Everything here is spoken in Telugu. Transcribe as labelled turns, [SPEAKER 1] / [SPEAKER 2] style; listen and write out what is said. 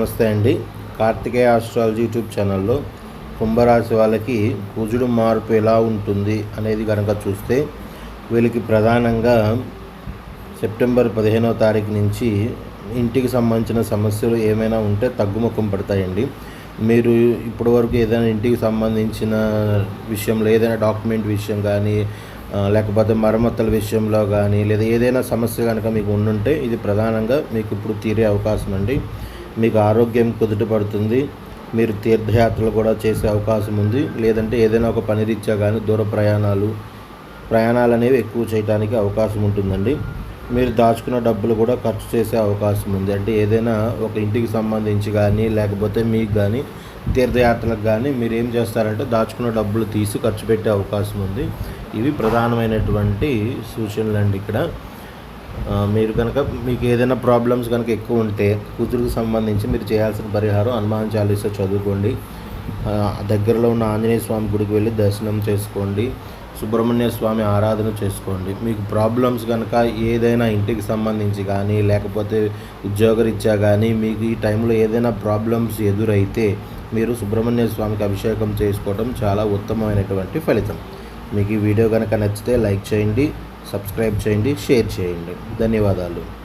[SPEAKER 1] నమస్తే అండి. కార్తికేయ ఆస్ట్రాలజీ యూట్యూబ్ ఛానల్లో కుంభరాశి వాళ్ళకి కుజుడు మార్పు ఎలా ఉంటుంది అనేది కనుక చూస్తే వీళ్ళకి ప్రధానంగా సెప్టెంబర్ పదిహేనవ తారీఖు నుంచి ఇంటికి సంబంధించిన సమస్యలు ఏమైనా ఉంటే తగ్గుముఖం పడతాయండి. మీరు ఇప్పటివరకు ఏదైనా ఇంటికి సంబంధించిన విషయంలో ఏదైనా డాక్యుమెంట్ విషయం కానీ లేకపోతే మరమ్మతుల విషయంలో కానీ లేదా ఏదైనా సమస్య కనుక మీకు ఉండుంటే ఇది ప్రధానంగా మీకు ఇప్పుడు తీరే అవకాశం అండి. మీకు ఆరోగ్యం కుదుటపడుతుంది మీరు తీర్థయాత్రలు కూడా చేసే అవకాశం ఉంది. లేదంటే ఏదైనా ఒక పని రీత్యా కానీ దూర ప్రయాణాలు ప్రయాణాలు అనేవి ఎక్కువ చేయడానికి అవకాశం ఉంటుందండి. మీరు దాచుకున్న డబ్బులు కూడా ఖర్చు చేసే అవకాశం ఉంది. అంటే ఏదైనా ఒక ఇంటికి సంబంధించి కానీ లేకపోతే మీకు కానీ తీర్థయాత్రలకు కానీ మీరు ఏం చేస్తారంటే దాచుకున్న డబ్బులు తీసి ఖర్చు పెట్టే అవకాశం ఉంది. ఇవి ప్రధానమైనటువంటి సూచనలు అండి ఇక్కడ. మీరు కనుక మీకు ఏదైనా ప్రాబ్లమ్స్ కనుక ఎక్కువ ఉంటే కూతురుకు సంబంధించి మీరు చేయాల్సిన పరిహారం హనుమాన్ చాలీసా చదువుకోండి. దగ్గరలో ఉన్న ఆంజనేయ స్వామి గుడికి వెళ్ళి దర్శనం చేసుకోండి. సుబ్రహ్మణ్య స్వామి ఆరాధన చేసుకోండి. మీకు ప్రాబ్లమ్స్ కనుక ఏదైనా ఇంటికి సంబంధించి కానీ లేకపోతే ఉద్యోగరీత్యా కానీ మీకు ఈ టైంలో ఏదైనా ప్రాబ్లమ్స్ ఎదురైతే మీరు సుబ్రహ్మణ్య స్వామికి అభిషేకం చేసుకోవడం చాలా ఉత్తమమైనటువంటి ఫలితం. మీకు ఈ వీడియో కనుక నచ్చితే లైక్ చేయండి. సబ్స్క్రైబ్ చేయండి షేర్ చేయండి. ధన్యవాదాలు.